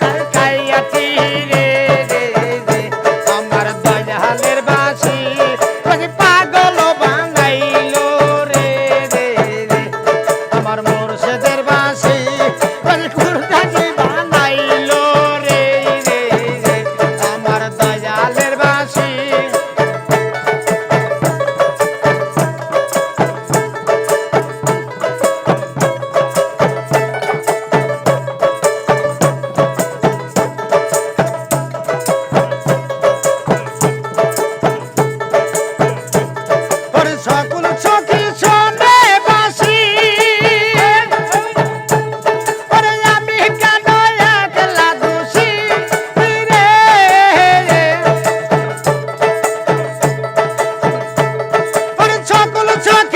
তার সকল সখী শোনে বাসি। আমি কেন একলা দোষী? রে। সকল সখী